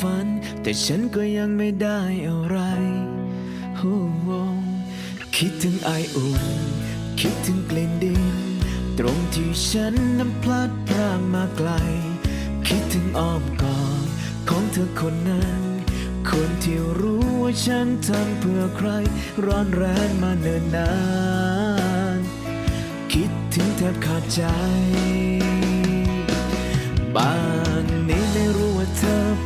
ฝัน แต่ฉันก็ยังไม่ได้อะไรโอ้โหคิดถึงไออุ่นคิดถึงกลิ่นดิน ตรงที่ฉันนั้นพลัดพรากมาไกล คิดถึงอ้อมกอดของเธอคนนั้น คนที่รู้ว่าฉันทำเพื่อใคร ร้อนแรงมาเนิ่นนาน คิดถึงแทบขาดใจบ้า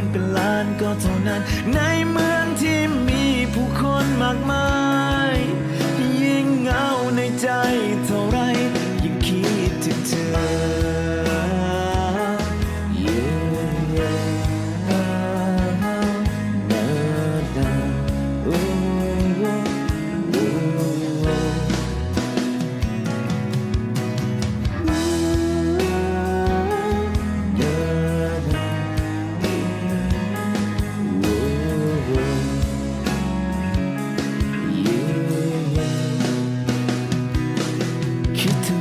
คนเป็นล้านก็เท่านั้น ในเมืองที่มีผู้คนมากมาย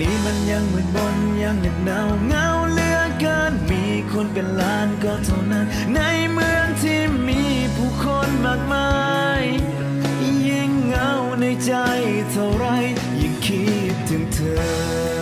นี้มันยังมืดมนยังเหน็บหนาวเงาเหลือเกิน มีคนเป็นล้านก็เท่านั้น ในเมืองที่มีผู้คนมากมาย ยิ่งเงาในใจเท่าไร ยิ่งคิดถึงเธอ